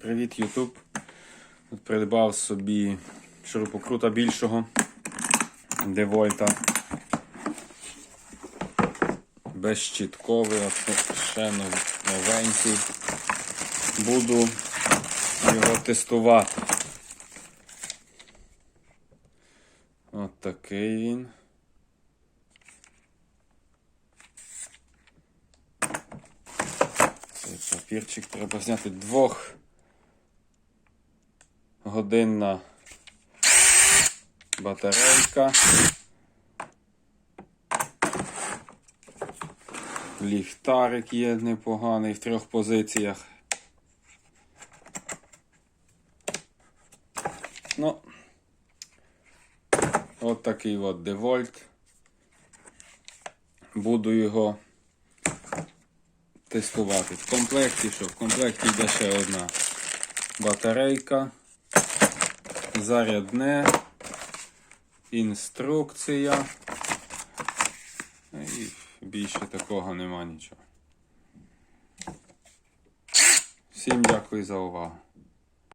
Привіт, Ютуб. Придбав собі шурупокрута більшого Девольта. Безщітковий, ще нов- новенький. Буду його тестувати. От такий він. Цей папірчик треба зняти двох годинна батарейка. Ліхтарик є непоганий в трьох позиціях. Ну, от такий от девольт. Буду його тестувати. В комплекті що? В комплекті йде ще одна батарейка, зарядне, інструкція. І більше такого нема нічого. Всім дякую за увагу.